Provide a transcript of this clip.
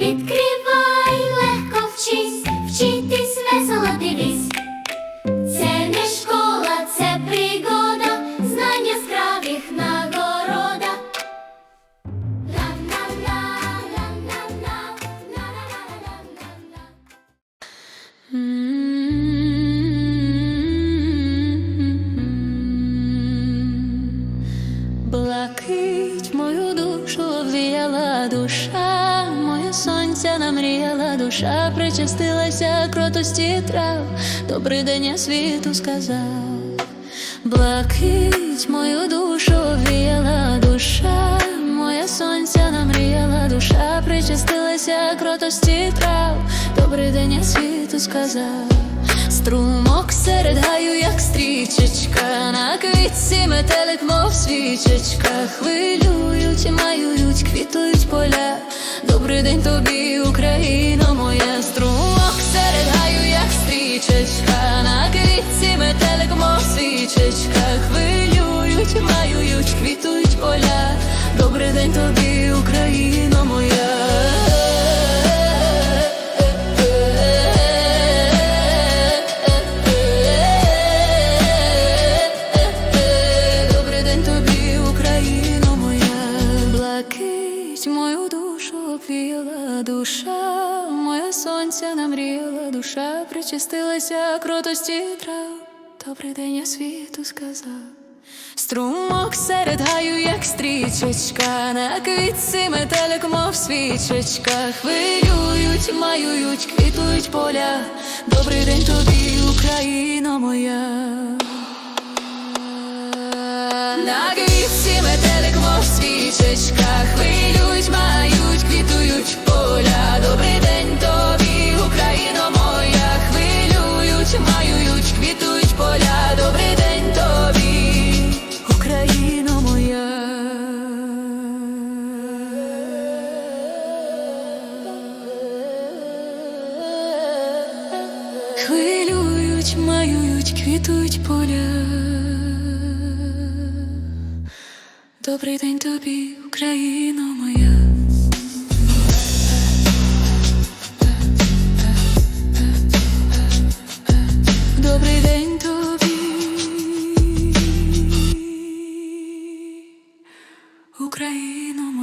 Відкривай, легко вчись, вчитись весело дивись. Це не школа, це пригода, знання скравих нагорода. Блакить мою душу сонця намріяла душа, причастилася кротості трав, добрий день я світу сказав. Блакить мою душу обвіяла душа, моє сонця намріяла душа, причастилася кротості трав, добрий день я світу сказав. Струмок серед гаю, як стрічечка, на квітці метелик, мов свічечка, хвилюють, маюють, квітують поля. Добрий день тобі, Україно моя, струмок серед гаю, як стрічечка, на квітці метелик, мов свічечка, хвилюють, маюють, квітують поля. Добрий день тобі, Україно душу душа, моє сонця намріяла душа, причастилася кротості трав. Добрий день я світу сказав. Струмок серед гаю, як стрічечка, на квітці метелик, мов свічечка, хвилюють, маюють, квітують поля. Добрий день тобі, Україно моя. На хвилюють, маюють, квітуть поля. Добрий день тобі, Україно моя. Добрий день тобі, Україно.